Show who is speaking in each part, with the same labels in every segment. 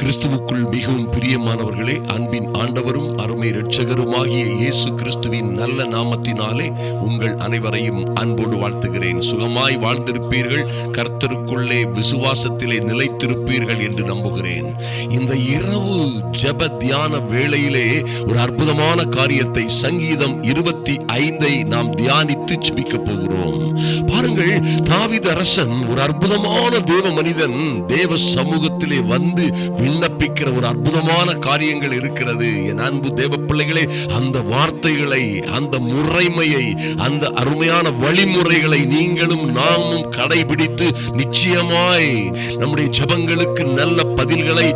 Speaker 1: கிறிஸ்துவுக்குள் மிகவும் பிரியமானவர்களே அன்பின் ஆண்டவரும் அருமை இரட்சகருமாகிய இயேசு கிறிஸ்துவின் நல்ல நாமத்தினாலே உங்கள் அனைவரையும் அன்போடு வாழ்த்துகிறேன். சுகமாய் வாழ்ந்திருப்பீர்கள் கர்த்தருக்குள்ளே விசுவாசத்திலே நிலைத்திருப்பீர்கள் என்று நம்புகிறேன். இந்த இரவு ஜப தியான வேளையிலே ஒரு அற்புதமான காரியத்தை சங்கீதம் இருபத்தி ஐந்தை நாம் தியானித்து ஜெபிக்க போகிறோம். பாருங்கள் தாவித அரசன் ஒரு அற்புதமான தேவ மனிதன் தேவ சமூகத்திலே வந்து விண்ணப்பிக்கிற ஒரு அற்புதமான காரியங்கள் இருக்கிறது. என் அன்பு தேவ பிள்ளைகளே அந்த வார்த்தைகளை அந்த முறைமையை அந்த அருமையான வழிமுறைகளை நீங்களும் நாமும் கடைபிடித்து நிச்சயமாய் நம்முடைய ஜெபங்களுக்கு நல்ல பதில்களை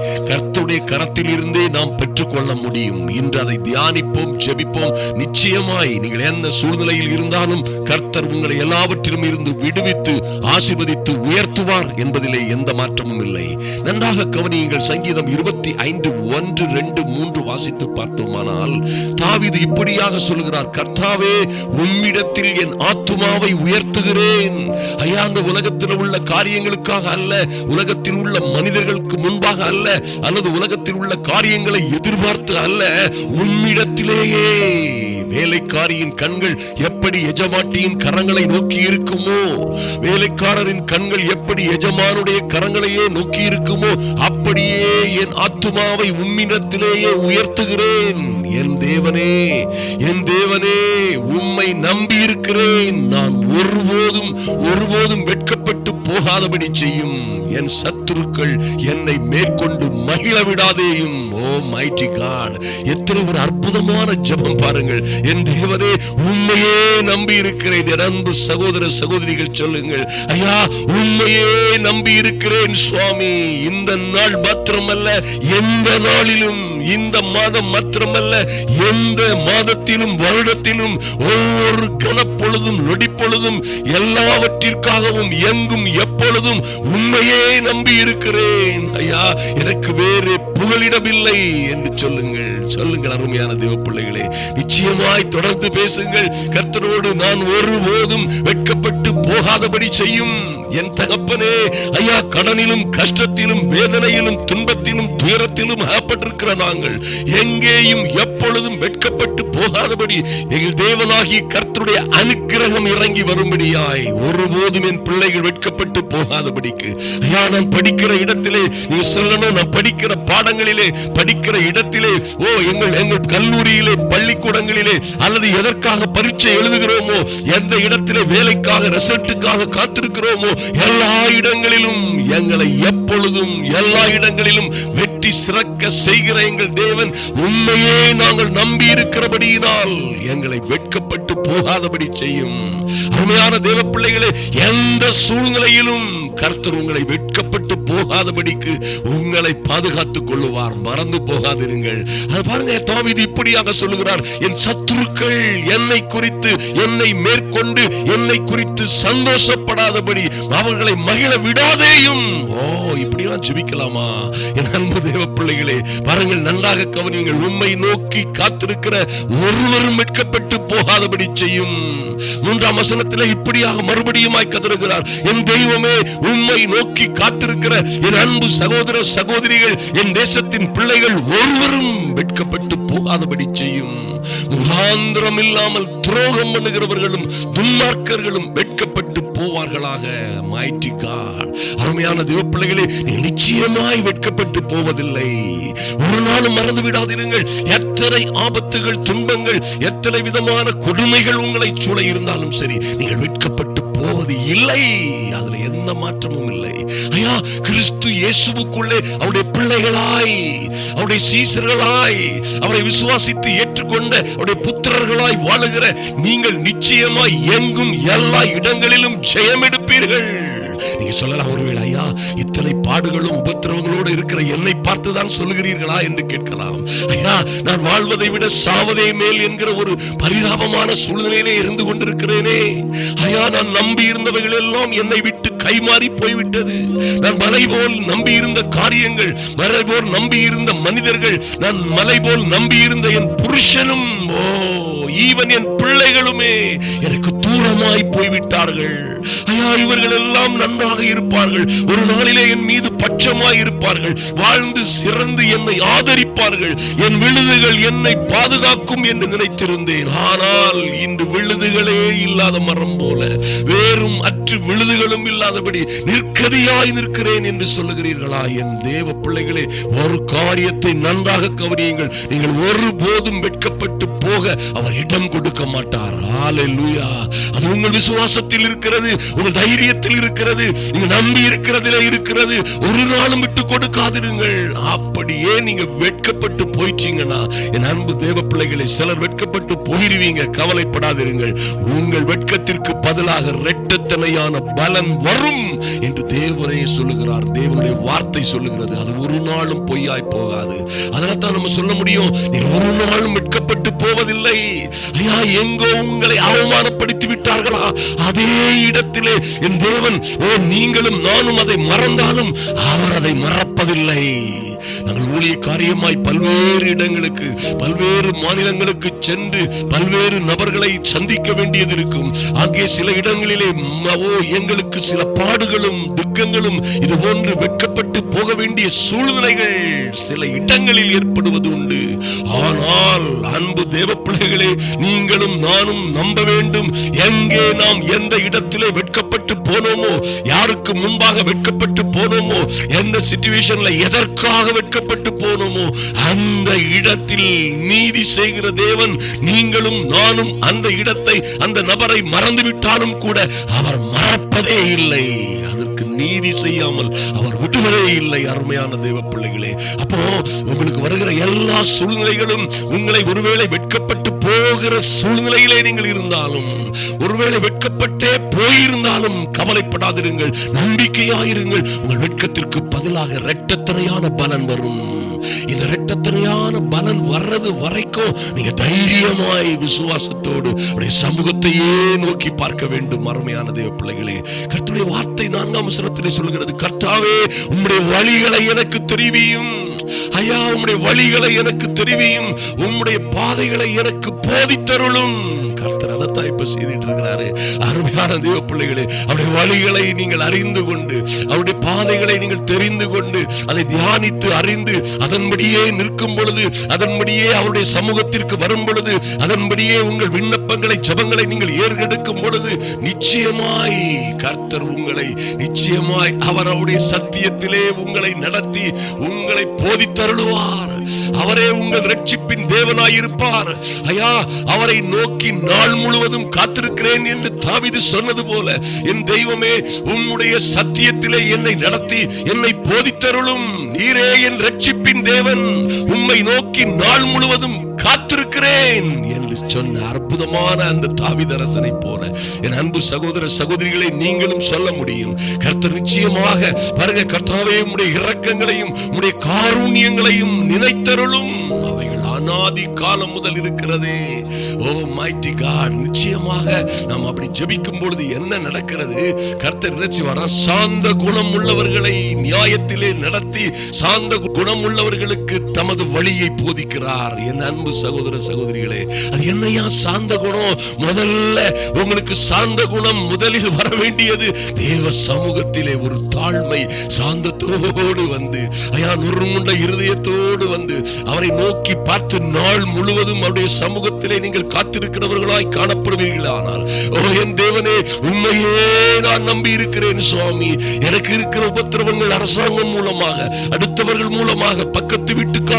Speaker 1: கர்த்தருடைய கரத்தில் இருந்தே நாம் பெற்றுக்கொள்ள முடியும். இன்று அதை தியானிப்போம் ஜெபிப்போம். நிச்சயமாய் நீங்கள் எந்த சூழ்நிலையில் இருந்தாலும் கர்த்தர் உங்களை எல்லாவற்றிலும் இருந்து விடுவித்து ஆசிர்வதித்து உயர்த்துவார் என்பதிலே எந்த மாற்றமும் இல்லை. நன்றாக கவனியுங்கள் சங்கீதம் இருபத்தி ஐந்து ஒன்று ரெண்டு மூன்று வாசித்து பார்த்தோமானால் தாவிது இப்படியாக சொல்கிறார் கர்த்தாவே உம்மிடத்தில் என் ஆத்துமாவை உயர்த்துகிறேன். ஐயா அந்த உலகத்தில் உள்ள காரியங்களுக்காக அல்ல உலகத்தில் உள்ள மனிதர்களுக்கு முன்பாக அல்ல அல்லது உலகத்தில் உள்ள காரியங்களை எதிர்பார்த்து அல்ல உன்னிடத்திலேயே. வேலைக்காரியின் கண்கள் எப்படி எஜமாட்டியின் கரங்களை நோக்கி இருக்குமோ வேலைக்காரரின் கண்கள் எப்படி எஜமானுடைய கரங்களையே நோக்கி இருக்குமோ அப்படியே என் ஆத்துமாவை உம்மிடத்திலேயே உயர்த்துகிறேன். என் தேவனே என் தேவனே உம்மை நம்பி இருக்கிறேன் நான் ஒருபோதும் ஒருபோதும் வெட்கப்பட்டு போகாதபடி செய்யும். என் சத்துருக்கள் என்னை மேற்கொண்டு மகிழ விடாதேயும். ஓ மைட்டி காட் எத்தனை ஒரு அற்புதமான ஜபம் பாருங்கள். என் தேவனே உண்மையே நம்பி இருக்கிறேன் என் அன்பு சகோதர சகோதரிகள் சொல்லுங்கள். ஐயா உண்மையே நம்பி இருக்கிறேன் சுவாமி. இந்த நாள் மாத்திரமல்ல எந்த நாளிலும் இந்த மாதம் மாத்திரமல்ல எந்த மாதத்திலும் வருடத்திலும் ஒவ்வொரு கனப்பொழுதும் நொடிப்பொழுதும் எல்லாவற்றிற்காகவும் எங்கும் எப்பொழுதும் உண்மையே நம்பி இருக்கிறேன் ஐயா எனக்கு வேறு புகழிடமில்லை என்று சொல்லுங்கள். சொல்லுங்கள் அருமையான தேவ பிள்ளைகளே நிச்சயமாய் தொடர்ந்து பேசுங்கள். கர்த்தரோடு நான் ஒருபோதும் வெட்கப்பட்டு போகாதபடி செய்யும் என் தகப்பனே. ஐயா கடனிலும் கஷ்டத்திலும் வேதனையிலும் துன்பத்திலும் துயரத்திலும் அகப்பட்டிருக்கிற நாங்கள் எங்கேயும் எப்பொழுதும் வெட்கப்பட்டு போகாதபடி எங்கள் தேவனாகிய கர்த்தருடைய அனுக்கிரகம் இறங்கி வரும்படியாய் ஒருபோதும் என் பிள்ளைகள் வெட்கப்பட்டு போகாதபடிக்கு. ஐயா நான் படிக்கிற இடத்திலே நீ சொல்லணும் நான் படிக்கிற பாடங்களிலே படிக்கிற இடத்திலே ஓ எங்கள் எங்கள் கல்லூரியிலே பள்ளிக்கூடங்களிலே அல்லது எதற்காக பரீட்சை எழுதுகிறோமோ எந்த இடத்திலே வேலைக்காக ரிசல்ட்டுக்காக காத்திருக்கிறோமோ எல்லா இடங்களிலும் எங்களை எப்பொழுதும் எல்லா இடங்களிலும் வெற்றி சிறக்க செய்கிற எங்கள் தேவன் உண்மையே நாங்கள் நம்பி இருக்கிறபடியினால் எங்களை வெட்கப்பட்டு போகாதபடி செய்யும். அருமையான தேவ பிள்ளைகளே எந்த சூழ்நிலையிலும் கர்த்தர் உங்களை வெட்கப்பட்டு போகாதபடிக்கு உங்களை பாதுகாத்துக் கொள்ளுவார். மறந்து போகாதிருங்கள். அது பாருங்க தாவிது இப்படியாக சொல்லுகிறார். என் சத்துருக்கள் என்னை குறித்து என்னை மேற்கொண்டு என்னை குறித்து சந்தோஷப்படாதபடி அவர்களை மகிழ விடாதேயும். ஓ இப்படிலாம் ஜெபிக்கலாமா? என் அன்பு தேவ பிள்ளைகளே பாருங்கள் நன்றாக கவனியுங்கள். உண்மை நோக்கி காத்திருக்கிற ஒருவரும் வெட்கப்பட்டு போகாதபடி செய்யும். மூன்றாம் வசனத்தில் இப்படியாக மறுபடியுமாய் கதறுகிறார். என் தெய்வமே உண்மை நோக்கி காத்திருக்கிற என் அன்பு சகோதர சகோதரிகள் என் தேசத்தின் பிள்ளைகள் ஒருவரும் வெட்கப்பட்டு போகாதபடி செய்யும். முகாந்திரம் இல்லாமல் துரோகம் பண்ணுகிறவர்களும் துன்மார்க்கர்களும் வெட்கப்பட்டு போவார்களாக. அருமையான தேவ பிள்ளைகளே நீ நிச்சயமாய் வெட்கப்பட்டு போவதில்லை. ஒரு நாளும் மறந்து விடாதிருங்கள். எத்தனை ஆபத்துகள் துன்பங்கள் எத்தனை விதமான கொடுமைகள் உங்களை சூழ இருந்தாலும் சரி நீங்கள் வெட்கப்பட்டு போவது இல்லை. அதுல எந்த மாற்றமும் இல்லை. ஐயா கிறிஸ்து இயேசுவுக்குள்ளே அவருடைய பிள்ளைகளாய் அவருடைய சீசர்களாய் அவரை விசுவாசித்து ஏற்றுக்கொண்ட அவருடைய புத்திரர்களாய் வாழுகிற நீங்கள் நிச்சயமாய் எங்கும் எல்லா இடங்களிலும் ஜெயம் எடுப்பீர்கள் நீங்க சொல்லலாம் ஒருவேளை ஐயா இத்தனை பாடுகளும் உபத்திரவங்களோடு இருக்கிற என்னை பார்த்துதான் சொல்லுகிறீர்களா என்று கேட்கலாம். ஐயா நான் வாழ்வதை விட சாவதே மேல் என்கிற ஒரு பரிதாபமான சூழ்நிலையிலே இருந்து கொண்டிருக்கிறேனே. ஐயா நான் நம்பி இருந்தவைகள் எல்லாம் என்னை விட்டு கைமாறி போய்விட்டது. நான் மலை போல் நம்பி இருந்த காரியங்கள் மலை போல் நம்பி இருந்த மனிதர்கள் நான் மலை போல் நம்பி இருந்த என் புருஷனும் ஓ ஈவன் என் பிள்ளைகளுமே எனக்கு தூரமாய் போய்விட்டார்கள். ஐயா இவர்கள் எல்லாம் நன்றாக இருப்பார்கள். ஒரு நாளிலே என் மீது பட்சமாய் இருப்பார்கள். வாழ்ந்து சிறந்து என்னை ஆதரிப்பார்கள். என் விழுதுகள் என்னை பாதுகாக்கும் என்று நினைத்திருந்தேன். ஆனால் இன்று விழுதுகளே இல்லாத மரம் போல வேறும் அற்று விழுதுகளும் இல்லாதபடி நிற்கதியாய் நிற்கிறேன் என்று சொல்லுகிறீர்களா? என் தேவ பிள்ளைகளே ஒரு காரியத்தை நன்றாக கவனியுங்கள். நீங்கள் ஒருபோதும் வெட்கப்பட்டு போக அவர் இடம் கொடுக்க மாட்டார். ஹalleluya அது உங்கள் விசுவாசத்தில் இருக்கிறது உங்கள் தைரியத்தில் இருக்கிறது நீங்க நம்பி இருக்கிறதுல இருக்கிறது. ஒரு நாளும் விட்டு கொடுக்காதிருங்கள். அப்படியே நீங்க வெட்கப்பட்டு போயிட்டீங்கன்னா என் அன்பு தேவ பிள்ளைகளை சிலர் வெட்கப்பட்டு போயிருவீங்க. கவலைப்படாதிருங்கள். உங்கள் வெட்கத்திற்கு பதிலாக ரெட்டத்தனையான பலன் வரும் என்று தேவரே சொல்லுகிறார். தேவனுடைய வார்த்தை சொல்லுகிறது. அது ஒரு நாளும் பொய்யாய் போகாது. அதனால தான் நம்ம சொல்ல முடியும் நீ ஒரு நாளும் வெட்கப்பட்டு போ போவதில்லை. ஐயா எங்கோ உங்களை அவமானப்படுத்தி விட்டார்களா? அதே இடத்திலே என் தேவன் ஓ நீங்களும் நானும் அதை மறந்தாலும் அவர் அதை மறப்பதில்லை. நாங்கள் ஊழிய காரியமாய் பல்வேறு இடங்களுக்கு பல்வேறு மாநிலங்களுக்கு சென்று பல்வேறு நபர்களை சந்திக்க வேண்டியது இருக்கும். அங்கே சில இடங்களிலே ஓ எங்களுக்கு சில பாடுகளும் துக்கங்களும் இது போன்று வெட்கப்பட்டு போக வேண்டிய சூழ்நிலைகள் சில இடங்களில் ஏற்படுவது உண்டு. ஆனால் அன்பு தேவ பிள்ளைகளே நீங்களும் நானும் நம்ப வேண்டும். எங்கே நாம் எந்த இடத்திலே வெட்கப்பட்டு போனோமோ யாருக்கு முன்பாக வெட்கப்பட்டு போனோமோ எந்த சிச்சுவேஷன்ல எதற்காக வெட்கப்பட்டு போனோமோ அந்த இடத்தில் நீதி செய்கிற தேவன் நீங்களும் நானும் அந்த இடத்தை அந்த நபரை மறந்து விட்டாலும் கூட அவர் மறப்பதே இல்லை. அதற்கு நீதி செய்யாமல் அவர் விடுவதே இல்லை அருமையான தேவ பிள்ளைகளே. அப்போ உங்களுக்கு வருகிற எல்லா சூழ்நிலைகளும் உங்களை ஒருவேளை வெட்கப்பட்டு போகிற சூழ்நிலையிலே நீங்கள் இருந்தாலும் ஒருவேளை வெட்கப்பட்டே போயிருந்தாலும் கவலைப்படாதிருங்கள் நம்பிக்கையாயிருங்கள். உங்கள் வெட்கத்திற்கு பதிலாக இரட்டத்தனையான பலன் வரும். இந்த இரட்டத்தனையான பலன் வர்றது வரைக்கும் நீங்க தைரியமாய் விசுவாசத்தோடு உடைய சமூகத்தையே நோக்கி பார்க்க வேண்டும் அருமையான தேவ பிள்ளைகளே. கர்த்துடைய வார்த்தை நான்காம் சிரத்திலே சொல்கிறது கர்த்தாவே உம்முடைய வழிகளை எனக்கு தெரிவியும். ஐயா உம்முடைய வழிகளை எனக்கு தெரிவியும். உம்முடைய பாதைகளை எனக்கு போதித்தருளும். கர்த்தர் அதைத்தான் இப்ப செய்துட்டு இருக்கிறாரு அருமையான தேவ பிள்ளைகளே அவருடைய வழிகளை நீங்கள் அறிந்து கொண்டு அவருடைய பாதைகளை நீங்கள் தெரிந்து கொண்டு அதை தியானித்து அறிந்து அதன்படியே நிற்கும் பொழுது அதன்படியே அவருடைய சமூகத்திற்கு வரும் பொழுது அதன்படியே உங்கள் விண்ணப்பங்களை ஜபங்களை நீங்கள் ஏற்கெடுக்கும் பொழுது நிச்சயமாய் கர்த்தர் உங்களை நிச்சயமாய் அவர் அவருடைய சத்தியத்திலே உங்களை நடத்தி உங்களை போ போதித்தருளுவார் அவரே உங்கள் ரட்சிப்பின் தேவனாயிருப்பார். ஐயா அவரை நோக்கி நாள் முழுவதும் காத்திருக்கிறேன் என்று தாவிது சொன்னது போல என் தெய்வமே உம்முடைய சத்தியத்திலே என்னை நடத்தி என்னை போதித்தருளும். நீரே என் ரட்சிப்பின் தேவன். உம்மை நோக்கி நாள் முழுவதும் காத்திருக்கிறேன் என்று சொன்ன அற்புதமான அந்த தாவிதரசனை போல என் அன்பு சகோதர சகோதரிகளை நீங்களும் சொல்ல முடியும். கர்த்தர் நிச்சயமாக பாருங்க கர்த்தாவே உடைய இரக்கங்களையும் உடைய காரூண்யங்களையும் நினைத்தருளும். அவைகள் அநாதி காலம் முதல் இருக்கிறதே. ஓ மைட்டி காட் நிச்சயமாக நாம் அப்படி ஜெபிக்கும் பொழுது என்ன நடக்கிறது? கர்த்தர் நினைச்சு வரா சாந்த குணம் உள்ளவர்களை நியாயத்திலே நடத்தி சாந்த குணம் உள்ளவர்களுக்கு தமது வழியை போதிக்கிறார். என் அன்பு சகோதர சகோதரிகளே அது என்னையா சாந்த குணம்? முதல்ல உங்களுக்கு சாந்த குணம் முதலில் வர வேண்டியது தேவ சமூகத்திலே ஒரு தாழ்மை சாந்தத்தோடு வந்து ஐயா நுறுமுண்ட இருதயத்தோடு வந்து அவரை நோக்கி பார்த்து நாள் முழுவதும் அவருடைய சமூகத்திலே நீங்கள் காத்திருக்கிறவர்களாய் காணப்படுவீர்கள். ஆனால் ஓ என் தேவனே உண்மையே நான் நம்பி இருக்கிறேன் சுவாமி. எனக்கு இருக்கிற உபத்திரவங்கள் அரசாங்கம் மூலமாக அடுத்தவர்கள் மூலமாக பக்கத்து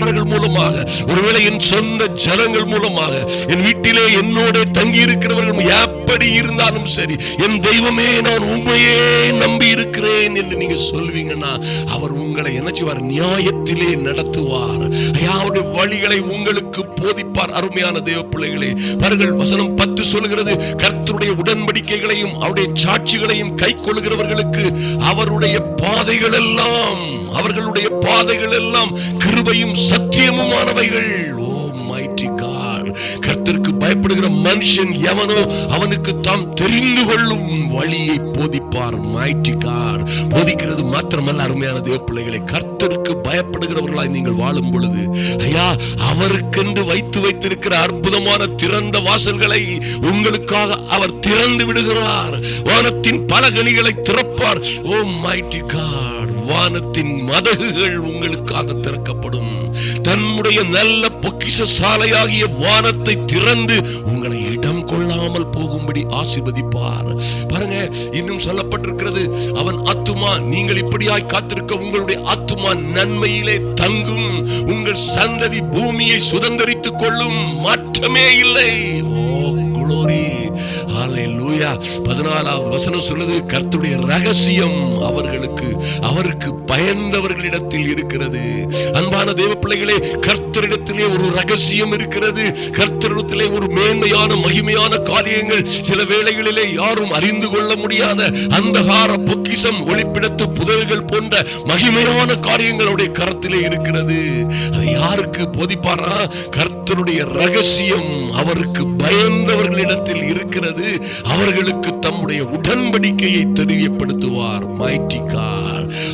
Speaker 1: வீட்டுக்காரர்கள் மூலமாக ஒருவேளை என் சொந்த ஜனங்கள் மூலமாக என் வீட்டிலே என்னோட தங்கி இருக்கிறவர்கள் எப்படி இருந்தாலும் சரி என் தெய்வமே நான் உண்மையே நம்பி இருக்கிறேன் என்று நீங்க சொல்வீங்கன்னா அவர் உங்களை என்ன செய்வார்? நியாயத்திலே நடத்துவார். ஐயாவுடைய வழிகளை உங்களுக்கு போதிப்பார் அருமையான தேவ பிள்ளைகளே. பாருங்கள் வசனம் பத்து சொல்கிறது கர்த்தருடைய உடன்படிக்கைகளையும் அவருடைய சாட்சிகளையும் கை கொள்கிறவர்களுக்கு அவருடைய பாதைகள் எல்லாம் அவர்களுடைய பாதைகள் எல்லாம் கிருபையும் சத்தியமுமானவைகள் ஓ மைட்டி காட் கர்த்தருக்கு பயப்படுகிற மனுஷன் எவனோ அவனுக்கு தாம் தெரிந்து கொள்ளும் வழியை போதிப்பார் மைட்டி God. போதிக்கிறது மாத்திரமல்ல அருமையான தேவ பிள்ளைகளை. கர்த்தருக்கு பயப்படுகிறவர்களாய் நீங்கள் வாழும் பொழுது ஐயா அவருக்கென்று வைத்து வைத்திருக்கிற அற்புதமான திறந்த வாசல்களை உங்களுக்காக அவர் திறந்து விடுகிறார். வானத்தின் பல கனிகளை திறப்பார். O mighty God. வானத்தின் மதகுகள் உங்களுக்காக திறக்கப்படும். தன்னுடைய நல்ல பொக்கிஷ சாலையாகிய வானத்தை திறந்து உங்களை இடம் கொள்ளாமல் போகும்படி ஆசிர்வதிப்பார். பாருங்க இன்னும் சொல்லப்பட்டிருக்கிறது அவன் ஆத்துமா நீங்கள் இப்படியாய் காத்திருக்க உங்களுடைய ஆத்துமா நன்மையிலே தங்கும். உங்கள் சந்ததி பூமியை சுதந்தரித்துக் கொள்ளும் மாற்றமே இல்லை. ஓ ஹalleluya பதினாலாவது வசனம் சொல்லுது கர்த்துடைய ரகசியம் அவர்களுக்கு அவருக்கு பயந்தவர்களிடத்தில் இருக்கிறது. அன்பான தேவ பிள்ளைகளே கர்த்தரிடத்திலே ஒரு ரகசியம் இருக்கிறது. கர்த்தரிடத்திலே ஒரு மேன்மையான மகிமையான காரியங்கள் சில வேளைகளிலே யாரும் அறிந்து கொள்ள முடியாத அந்தகார பொக்கிசம் ஒளிப்பிடத்து புதர்கள் போன்ற மகிமையான காரியங்கள் அவருடைய கரத்திலே இருக்கிறது. அது யாருக்கு போதிப்பாரா? கர்த்தருடைய ரகசியம் அவருக்கு பயந்தவர்களிடத்தில் இருக்கிறது. அவர் அவர்களுக்கு தம்முடைய உடன்படிக்கையை தெரியப்படுத்துவார்.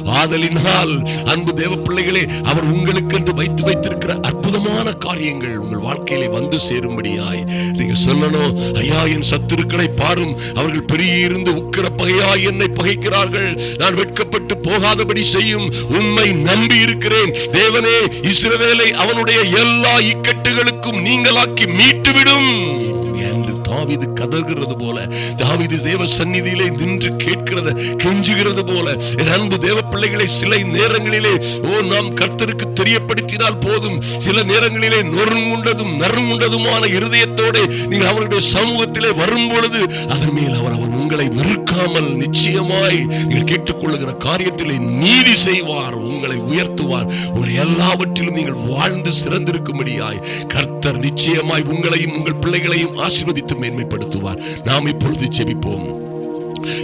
Speaker 1: ஆதலினால் அன்பு தேவ பிள்ளைகளே அவர் உங்களுக்கு என்று வைத்து வைத்திருக்கிற அற்புதமான காரியங்கள் உங்கள் வாழ்க்கையிலே வந்து சேரும்படியாய். நீங்க சொல்லணும் ஐயா என் சத்துருக்களை பாரும். அவர்கள் பெரிய இருந்து உக்கிர பகையாய் என்னை பகைக்கிறார்கள். நான் வெட்கப்பட்டு போகாதபடி செய்யும். உண்மை நம்பி இருக்கிறேன். தேவனே இஸ்ரவேலை அவனுடைய எல்லா இக்கட்டுகளுக்கும் நீங்களாக்கி மீட்டுவிடும். விடும் தாவிது கதர்கிறது போல தாவிது தேவ சந்நிதியிலே நின்று கேட்கிறத கெஞ்சுகிறது போல அன்பு தேவ பிள்ளைகளை சில நேரங்களிலே ஓ நாம் கர்த்தருக்கு தெரியப்படுத்தினால் போதும். சில நேரங்களிலே நொறுங்குண்டதும் நறுங்குண்டதுமான இருதயத்தோட நீங்கள் அவருடைய சமூகத்திலே வரும் பொழுது அதன் மேல் அவர் அவர் உங்களை வெறுக்காமல் நிச்சயமாய் நீங்கள் கேட்டுக்கொள்ளுகிற காரியத்திலே நீதி செய்வார் உங்களை உயர்த்துவார். உங்களை எல்லாவற்றிலும் நீங்கள் வாழ்ந்து சிறந்திருக்கும்படியாய் கர்த்தர் நிச்சயமாய் உங்களையும் உங்கள் பிள்ளைகளையும் ஆசீர்வதித்து மேன்மைப்படுத்துவார். நாம் இப்பொழுது செபிப்போம்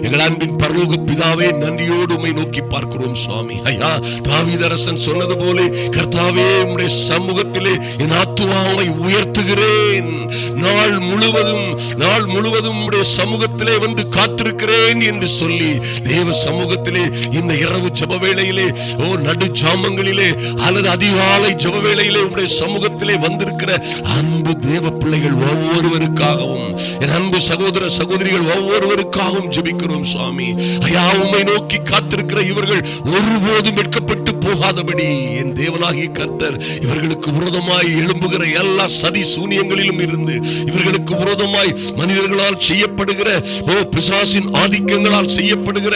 Speaker 1: எங்கள் அன்பின் பரலோக பிதாவே நன்றியோடு உமை நோக்கி பார்க்கிறோம் சுவாமி. ஐயா தாவிதரசன் சொன்னது போல கர்த்தாவே உடைய சமூகத்திலே என் ஆத்துவாவை உயர்த்துகிறேன். நாள் முழுவதும் நாள் முழுவதும் உடைய சமூகத்திலே வந்து காத்திருக்கிறேன் என்று சொல்லி தேவ சமூகத்திலே இந்த இரவு ஜப வேளையிலே ஓ நடு ஜாமங்களிலே அல்லது அதிகாலை ஜப வேளையிலே உடைய சமூகத்திலே வந்திருக்கிற அன்பு தேவ பிள்ளைகள் ஒவ்வொருவருக்காகவும் என் அன்பு சகோதர சகோதரிகள் ஒவ்வொருவருக்காகவும் ஜபி ஜபிக்கிறோம் சுவாமி. ஐயா உம்மை நோக்கி காத்திருக்கிற இவர்கள் ஒருபோதும் வெட்கப்பட்டு போகாதபடி. என் தேவனாகிய கர்த்தர் இவர்களுக்கு விரோதமாய் எழும்புகிற எல்லா சதி சூனியங்களிலும் இருந்து இவர்களுக்கு விரோதமாய் மனிதர்களால் செய்யப்படுகிற ஓ பிசாசின் ஆதிக்கங்களால் செய்யப்படுகிற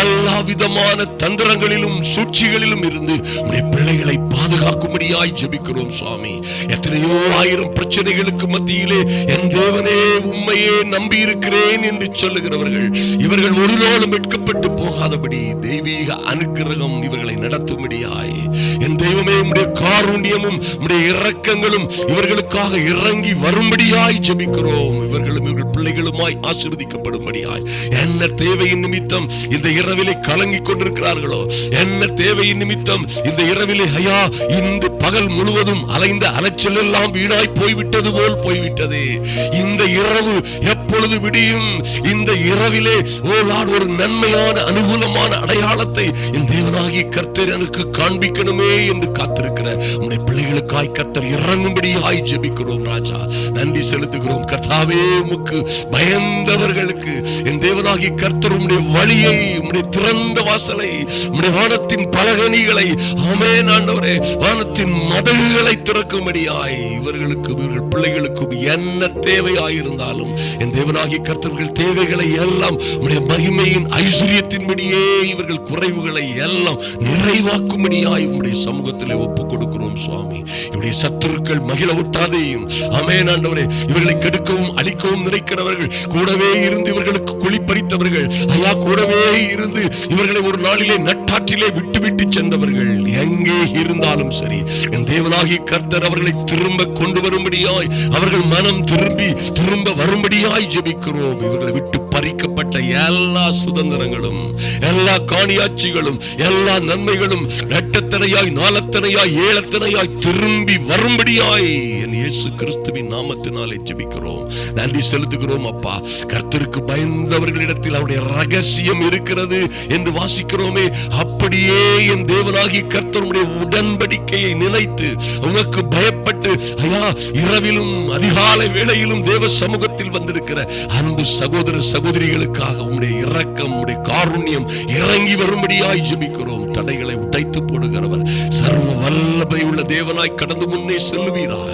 Speaker 1: எல்லா விதமான தந்திரங்களிலும் சூழ்ச்சிகளிலும் இருந்து உடைய பிள்ளைகளை பாதுகாக்கும்படியாய் ஜபிக்கிறோம் சுவாமி. எத்தனையோ ஆயிரம் பிரச்சனைகளுக்கு மத்தியிலே என் தேவனே உண்மையே நம்பி இருக்கிறேன் என்று சொல்லுகிறவர்கள். இவர்கள் ஒரு நாளும் வெட்கப்பட்டு போகாதபடி தெய்வீக அனுக்கிரகம் இவர்களை நடத்தும்படியாய். என் தெய்வமே உடைய காருண்யமும் உடைய இரக்கங்களும் இவர்களுக்காக இறங்கி வரும்படியாய் ஜபிக்கிறோம். இவர்களும் இவர்கள் பிள்ளைகளுமாய் ஆசிர்வதிக்கப்படும்படியாய். என்ன தேவையின் நிமித்தம் இந்த இரவிலே கலங்கிக் கொண்டிருக்கிறார்களோ? என்ன தேவையின் நிமித்தம் இந்த இரவிலே ஐயா இன்று பகல் முழுவதும் அலைந்த அலைச்சல் எல்லாம் வீணாய் போய்விட்டது போல் போய்விட்டதே. இந்த இரவு எப்பொழுது விடியும்? இந்த இரவிலே ஓ ஒரு நன்மையான அனுகூலமான அடையாளத்தை என் தேவனாகி கர்த்தர் எனக்கு காண்பிக்கணுமே என்று காத்திருக்கிற உடைய பிள்ளைகளுக்காய் கர்த்தர் இறங்கும்படியாய் ஜெபிக்கிறோம் ராஜா. நன்றி செலுத்துகிறோம். கர்த்தாவே உமக்கு பயந்தவர்களுக்கு என் தேவனாகி கர்த்தர் வழியை உம்முடைய திறந்த வாசலை உம்முடைய வானத்தின் பலகணிகளை ஆமென் ஆண்டவரே வானத்தின் மதகுகளை திறக்கும்படியாய் இவர்களுக்கும் இவர்கள் பிள்ளைகளுக்கும் என்ன தேவையாயிருந்தாலும் என் தேவனாகிய கர்த்தர்கள் தேவைகளை எல்லாம் உம்முடைய மகிமையின் ஐஸ்வர்யத்தின்படியே இவர்கள் குறைவுகளை எல்லாம் நிறைவாக்கும்படியாய் உம்முடைய சமூகத்தில் ஒப்பு கொடுக்கிறோம் சுவாமி. இவருடைய சத்துருக்கள் மகிழ விட்டாதேயும் ஆமென் ஆண்டவரே இவர்களை கெடுக்கவும் அழிக்கவும் நினைக்கிறவர்கள் கூடவே இருந்து இவர்களுக்கு குளிப்பறித்தவர்கள் ஐயா கூடவே இருந்து இருந்து இவர்களை ஒரு நாளிலே நட்டாற்றிலே விட்டுவிட்டு சென்றவர்கள் எங்கே இருந்தாலும் சரி என் தேவனாகி கர்த்தர் அவர்களை திரும்ப கொண்டு வரும்படியாய் அவர்கள் மனம் திரும்பி திரும்ப வரும்படியாய் ஜெபிக்கிறோம். இவர்களை விட்டு பறிக்கப்பட்ட எல்லா சுதந்திரங்களும் எல்லா காணியாட்சிகளும் எல்லா நன்மைகளும் இரட்டத்தனையாய் நாலத்தனையாய் ஏழத்தனையாய் திரும்பி வரும்படியாய் என் இயேசு கிறிஸ்துவின் நாமத்தினாலே ஜெபிக்கிறோம். நன்றி செலுத்துகிறோம் அப்பா. கர்த்தருக்கு பயந்தவர்களிடத்தில் அவருடைய ரகசியம் இருக்கிறது என்று வாசிக்கிறோமே. அப்படியே என் தேவனாகி கர்த்தருடைய உடன்படிக்கையை நினைத்து உனக்கு பயப்பட்டு ஐயா இரவிலும் அதிகாலை வேளையிலும் தேவ சமூகத்தில் வந்திருக்கிற அன்பு சகோதர சகோதரிகளுக்காக உம்முடைய இரக்கம் உடைய காருண்யம் இறங்கி வரும்படியாய் ஜெபிக்கிறோம். தடைகளை உடைத்து போடுகிறவர். சர்வ வல்லமை உள்ள தேவனாய் கடந்து முன்னே செல்லுவீராக.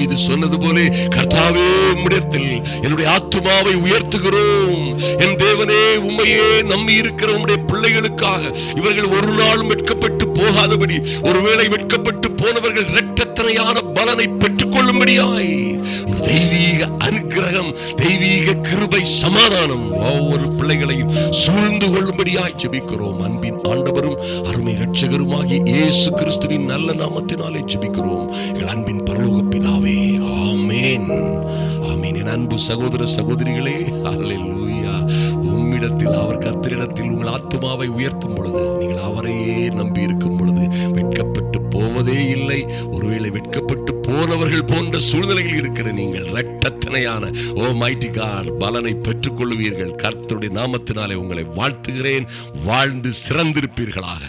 Speaker 1: தாவிது சொன்னது போலே கர்த்தாவே உம்மிடத்தில் என்னுடைய ஆத்துமாவை உயர்த்துகிறோம். என் தேவனே உண்மையே நம்பி இருக்கிற உம்முடைய பிள்ளைகளுக்காக இவர்கள் ஒரு நாளும் வெட்கப்பட்டு போகாதபடி ஒருவேளை வெட்கப்பட்டு போனவர்கள் இரட்டத்தனையான பலனை பெற்றுக் கொள்ளும்படியாய் ஒரு அனுகிரகம் தெய்வீக கிருபை சமாதானம். ஒவ்வொரு பிள்ளைகளையும் சூழ்ந்து கொள்ளும்படியாய் ஜெபிக்கிறோம். அன்பின் ஆண்டவரும் அருமை இரட்சகருமாகிய இயேசு கிறிஸ்துவின் நல்ல நாமத்தினாலே ஜெபிக்கிறோம். எங்கள் அன்பின் பரலோக பிதாவே ஆமேன். ஆமீன். என் அன்பு சகோதர சகோதரிகளே அல்லேலூயா உம்மிடத்தில் அவர் கத்திரிடத்தில் உங்கள் ஆத்துமாவை உயர்த்தும் பொழுது நீங்கள் அவரையே நம்பி இருக்கும் பொழுது வெட்கப்பட்டு போவதே இல்லை. ஒருவேளை வெட்கப்பட்டு போனவர்கள் போன்ற சூழ்நிலையில் இருக்கிற நீங்கள் இரட்டத்தனையான ஓ மைட்டி காட் பலனை பெற்றுக் கொள்வீர்கள் கர்த்தருடைய நாமத்தினாலே உங்களை வாழ்த்துகிறேன். வாழ்ந்து சிறந்திருப்பீர்களாக.